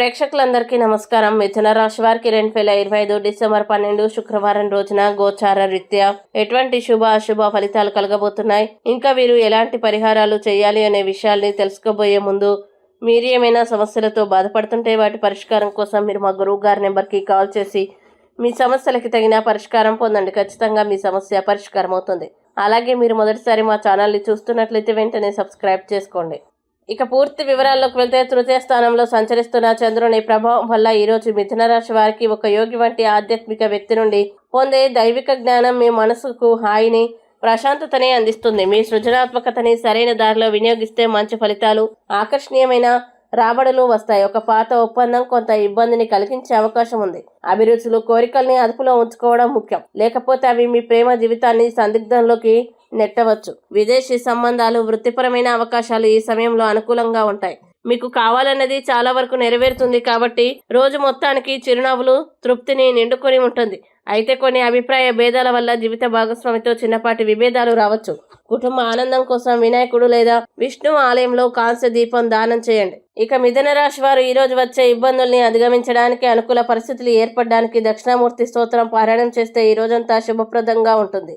ప్రేక్షకులందరికీ నమస్కారం. మిథున రాశి వారికి రెండు వేల ఇరవై ఐదు డిసెంబర్ పన్నెండు శుక్రవారం రోజున గోచార రీత్యా ఎటువంటి శుభ అశుభ ఫలితాలు కలగబోతున్నాయి? ఇంకా వీరు ఎలాంటి పరిహారాలు చేయాలి అనే విషయాల్ని తెలుసుకోబోయే ముందు మీరు ఏమైనా సమస్యలతో బాధపడుతుంటే వాటి పరిష్కారం కోసం మీరు మా గురువు గారి నెంబర్కి కాల్ చేసి మీ సమస్యలకి తగిన పరిష్కారం పొందండి. ఖచ్చితంగా మీ సమస్య పరిష్కారం అవుతుంది అలాగే మీరు మొదటిసారి మా ఛానల్ని చూస్తున్నట్లయితే వెంటనే సబ్స్క్రైబ్ చేసుకోండి. ఇక పూర్తి వివరాల్లోకి వెళ్తే తృతీయ స్థానంలో సంచరిస్తున్న చంద్రుని ప్రభావం వల్ల ఈరోజు మిథున రాశి వారికి ఒక యోగి వంటి ఆధ్యాత్మిక వ్యక్తి నుండి పొందే దైవిక జ్ఞానం మీ మనసుకు హాయిని ప్రశాంతతని అందిస్తుంది. మీ సృజనాత్మకతని సరైన దారిలో వినియోగిస్తే మంచి ఫలితాలు ఆకర్షణీయమైన రాబడులు వస్తాయి. ఒక పాత ఒప్పందం కొంత ఇబ్బందిని కలిగించే అవకాశం ఉంది. అభిరుచులు కోరికల్ని అదుపులో ఉంచుకోవడం ముఖ్యం. లేకపోతే అవి మీ ప్రేమ జీవితాన్ని సందిగ్ధంలోకి నెట్టవచ్చు. విదేశీ సంబంధాలు వృత్తిపరమైన అవకాశాలు ఈ సమయంలో అనుకూలంగా ఉంటాయి. మీకు కావాలన్నది చాలా వరకు నెరవేరుతుంది కాబట్టి రోజు మొత్తానికి చిరునవ్వులు తృప్తిని నిండుకొని ఉంటుంది. అయితే కొన్ని అభిప్రాయ భేదాల వల్ల జీవిత భాగస్వామితో చిన్నపాటి విభేదాలు రావచ్చు. కుటుంబ ఆనందం కోసం వినాయకుడు లేదా విష్ణు ఆలయంలో కాంస్య దీపం దానం చేయండి. ఇక మిథున రాశి వారు ఈ రోజు వచ్చే ఇబ్బందుల్ని అధిగమించడానికి అనుకూల పరిస్థితులు ఏర్పడడానికి దక్షిణామూర్తి స్తోత్రం పారాయణం చేస్తే ఈ రోజంతా శుభప్రదంగా ఉంటుంది.